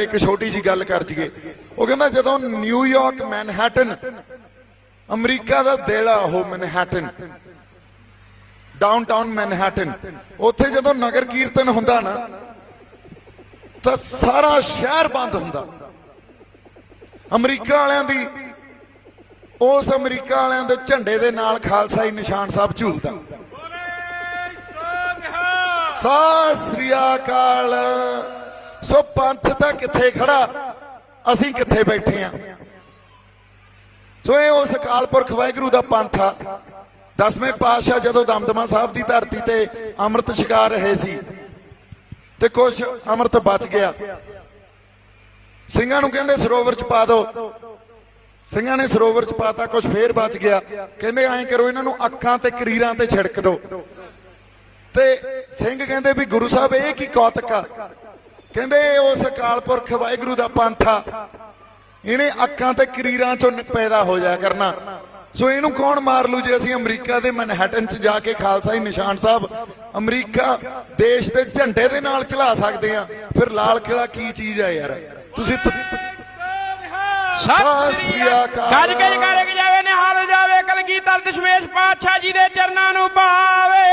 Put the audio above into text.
ਤੇ ਇੱਕ ਛੋਟੀ ਜੀ ਗੱਲ ਕਰ ਜੀਏ ਉਹ ਕਹਿੰਦਾ ਜਦੋਂ ਨਿਊਯਾਰਕ ਮੈਨਹਟਨ ਅਮਰੀਕਾ ਦਾ ਦਿਲ ਆ ਉਹ ਮੈਨਹਟਨ ਡਾਊਨਟਾਊਨ ਮੈਨਹਟਨ ਉੱਥੇ ਜਦੋਂ ਨਗਰ ਕੀਰਤਨ ਹੁੰਦਾ ਨਾ ਤਾਂ ਸਾਰਾ ਸ਼ਹਿਰ ਬੰਦ ਹੁੰਦਾ। ਅਮਰੀਕਾ ਵਾਲਿਆਂ ਦੀ ਉਸ ਅਮਰੀਕਾ ਵਾਲਿਆਂ ਦੇ ਝੰਡੇ ਦੇ ਨਾਲ ਖਾਲਸਾਈ ਨਿਸ਼ਾਨ ਸਾਹਿਬ ਝੂਲਦਾ। ਸਤਿ ਸ੍ਰੀ ਅਕਾਲ। ਸੋ ਪੰਥ ਤਾਂ ਕਿੱਥੇ ਖੜਾ? ਅਸੀਂ ਕਿੱਥੇ ਬੈਠੇ ਆ? ਸੋ ਇਹ ਉਸ ਅਕਾਲ ਪੁਰਖ ਵਾਹਿਗੁਰੂ ਦਾ ਪੰਥ ਆ। ਦਸਵੇਂ ਪਾਤਸ਼ਾਹ ਜਦੋਂ ਦਮਦਮਾ ਸਾਹਿਬ ਦੀ ਧਰਤੀ ਤੇ ਅੰਮ੍ਰਿਤ ਛਕਾ ਰਹੇ ਸੀ ਤੇ ਕੁਝ ਅੰਮ੍ਰਿਤ ਬਚ ਗਿਆ। ਸਿੰਘਾਂ ਨੂੰ ਕਹਿੰਦੇ ਸਰੋਵਰ ਚ ਪਾ ਦਿਓ ਸਿੰਘਾਂ ਨੇ ਸਰੋਵਰ ਚ ਪਾਤਾ ਕੁਝ ਫੇਰ ਬਚ ਗਿਆ। ਕਹਿੰਦੇ ਐਂ ਕਰੋ, ਇਹਨਾਂ ਨੂੰ ਅੱਖਾਂ ਤੇ ਕਰੀਰਾਂ ਤੇ ਛਿੜਕ ਦਿਓ ਤੇ ਸਿੰਘ ਕਹਿੰਦੇ ਵੀ ਗੁਰੂ ਸਾਹਿਬ, ਇਹ ਕੀ ਕੌਤਕ ਆ? ਕਹਿੰਦੇ ਉਸ ਅਕਾਲ ਪੁਰਖ ਵਾਹਿਗੁਰੂ ਦਾ ਪੰਥਾ ਇਹਨੇ ਅੱਖਾਂ ਤੇ ਕਰੀਰਾਂ ਚੋਂ ਪੈਦਾ ਹੋ ਜਾਇਆ ਕਰਨਾ। ਸੋ ਇਹਨੂੰ ਕੌਣ ਮਾਰ ਲੂ ਜੇ ਅਸੀਂ ਅਮਰੀਕਾ ਦੇ ਮਨਹਟਨ 'ਚ ਜਾ ਕੇ ਖਾਲਸਾਈ ਨਿਸ਼ਾਨ ਸਾਹਿਬ ਅਮਰੀਕਾ ਦੇਸ਼ ਦੇ ਝੰਡੇ ਦੇ ਨਾਲ ਚਲਾ ਸਕਦੇ ਆ। ਫਿਰ ਲਾਲ ਕਿਲਾ ਕੀ ਚੀਜ਼ ਆ ਯਾਰ? ਤੁਸੀਂ ਸਤਿ ਸ੍ਰੀ ਅਕਾਲ। ਕਿ ਜਾਵੇ ਨਿਹਾਲ ਹੋ ਜਾਵੇ ਕਲਗੀਧਰ ਦਸ਼ਮੇਸ਼ ਪਾਤਸ਼ਾਹ ਜੀ ਦੇ ਚਰਨਾਂ ਨੂੰ ਪਾਵੇ